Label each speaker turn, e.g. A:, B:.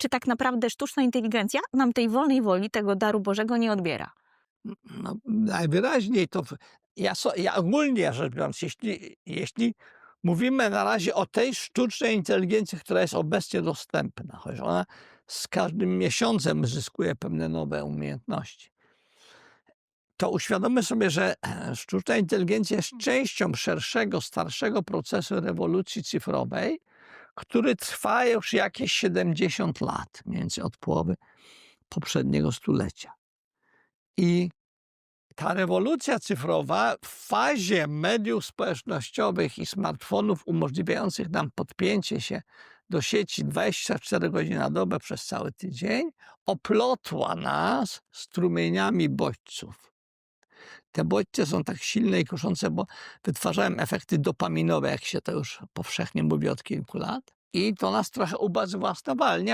A: czy tak naprawdę sztuczna inteligencja nam tej wolnej woli, tego daru Bożego nie odbiera?
B: No, najwyraźniej to. Ja, so, ja ogólnie rzecz biorąc, jeśli, jeśli mówimy na razie o tej sztucznej inteligencji, która jest obecnie dostępna, chociaż ona z każdym miesiącem zyskuje pewne nowe umiejętności, to uświadommy sobie, że sztuczna inteligencja jest częścią szerszego, starszego procesu rewolucji cyfrowej, który trwa już jakieś 70 lat, mniej więcej od połowy poprzedniego stulecia. I ta rewolucja cyfrowa w fazie mediów społecznościowych i smartfonów umożliwiających nam podpięcie się do sieci 24 godziny na dobę przez cały tydzień, oplotła nas strumieniami bodźców. Te bodźce są tak silne i kuszące, bo wytwarzają efekty dopaminowe, jak się to już powszechnie mówi od kilku lat. I to nas trochę ubezwłasnowalnia,